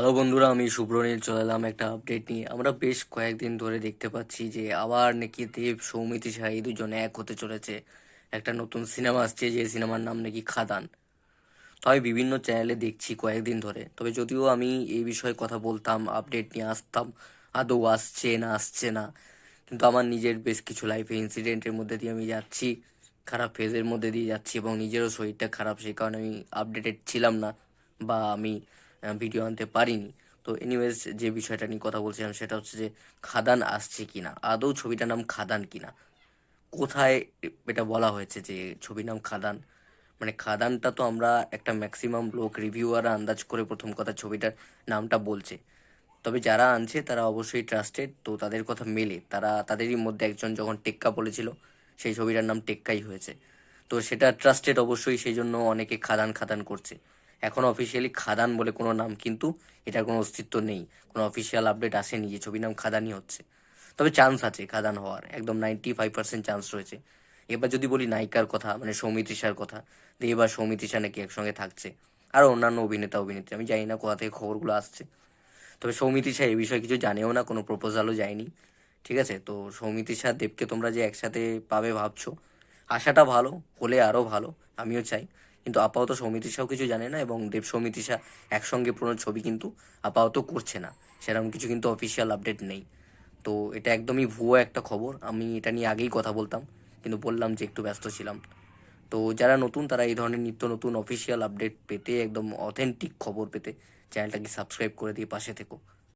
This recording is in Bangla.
হ্যালো বন্ধুরা, আমি সুব্রনীল, চলে এলাম একটা আপডেট নিয়ে। আমরা বেশ কয়েকদিন ধরে দেখতে পাচ্ছি যে আবার নাকি দেব সৌমিতি এই দুজন এক হতে চলেছে। একটা নতুন সিনেমা আসছে, যে সিনেমার নাম নাকি খাদান। তো আমি বিভিন্ন চ্যানেলে দেখছি কয়েকদিন ধরে। তবে যদিও আমি এই বিষয়ে কথা বলতাম আপডেট নিয়ে আসতাম, আদৌ আসছে না আসছে না, কিন্তু আমার নিজের বেশ কিছু লাইফে ইনসিডেন্টের মধ্যে দিয়ে আমি যাচ্ছি, খারাপ ফেজের মধ্যে দিয়ে যাচ্ছি এবং নিজেরও শরীরটা খারাপ, সেই কারণে আমি আপডেটেড ছিলাম না বা আমি ভিডিও আনতে পারিনি। তো এনিওয়েজ যে বিষয়টা নিয়ে কথা বলছিলাম সেটা হচ্ছে যে, খাদান আসছে কিনা? আদৌ ছবিটার নাম খাদান কিনা? কোথায় এটা বলা হয়েছে যে, ছবির নাম খাদান? মানে খাদানটা তো আমরা একটা ম্যাক্সিমাম লোক রিভিউয়ার আন্দাজ করে প্রথম কথা ছবিটার নামটা বলছে। তবে যারা আনছে, তারা অবশ্যই ট্রাস্টেড তো তাদের কথা মেলে। তারা, তাদেরই মধ্যে একজন যখন টেক্কা বলেছিল সেই ছবিটার নাম টেক্কাই হয়েছে। তো সেটা ট্রাস্টেড অবশ্যই, সেই জন্য অনেকে খাদান খাদান করছে। এখন অফিসিয়ালি খাদান বলে কোনো নাম কিন্তু এটার কোনো অস্তিত্ব নেই। কোনো অফিসিয়াল আপডেট আসেনি যে ছবির নাম খাদানই হচ্ছে। তবে চান্স আছে খাদান হওয়ার। একদম নাইনটি ফাইভ পার্সেন্ট চান্স রয়েছে। এবার যদি বলি নায়িকার কথা মানে সৌমিত্রিষার কথা, যে এবার সৌমিত্রিষা নাকি একসঙ্গে থাকছে। আর অন্যান্য অভিনেতা, অভিনেত্রী, আমি জানি না কোথা থেকে খবরগুলো আসছে। তবে সৌমিত্রিষা এই বিষয়ে কিছু জানেও না, কোনো প্রপোজালও যায়নি। ঠিক আছে? তো সৌমিত্রিষা দেবকে তোমরা যে একসাথে পাবে ভাবছ, আশাটা ভালো, হলে আরও ভালো, আমিও চাই। কিন্তু আপাতত সৌমিত্রিষাও কিছু জানে না এবং দেব সৌমিত্রিষা একসঙ্গে পুরো ছবি কিন্তু আপাতত করছে না। সেরকম কিছু কিন্তু অফিসিয়াল আপডেট নেই। তো এটা একদমই ভুয়ো একটা খবর। আমি এটা নিয়ে আগেই কথা বলতাম, কিন্তু বললাম যে একটু ব্যস্ত ছিলাম। তো যারা নতুন, তারা এই ধরনের নিত্য নতুন অফিসিয়াল আপডেট পেতে, একদম অথেন্টিক খবর পেতে চ্যানেলটাকে সাবস্ক্রাইব করে দিয়ে পাশে থেকো।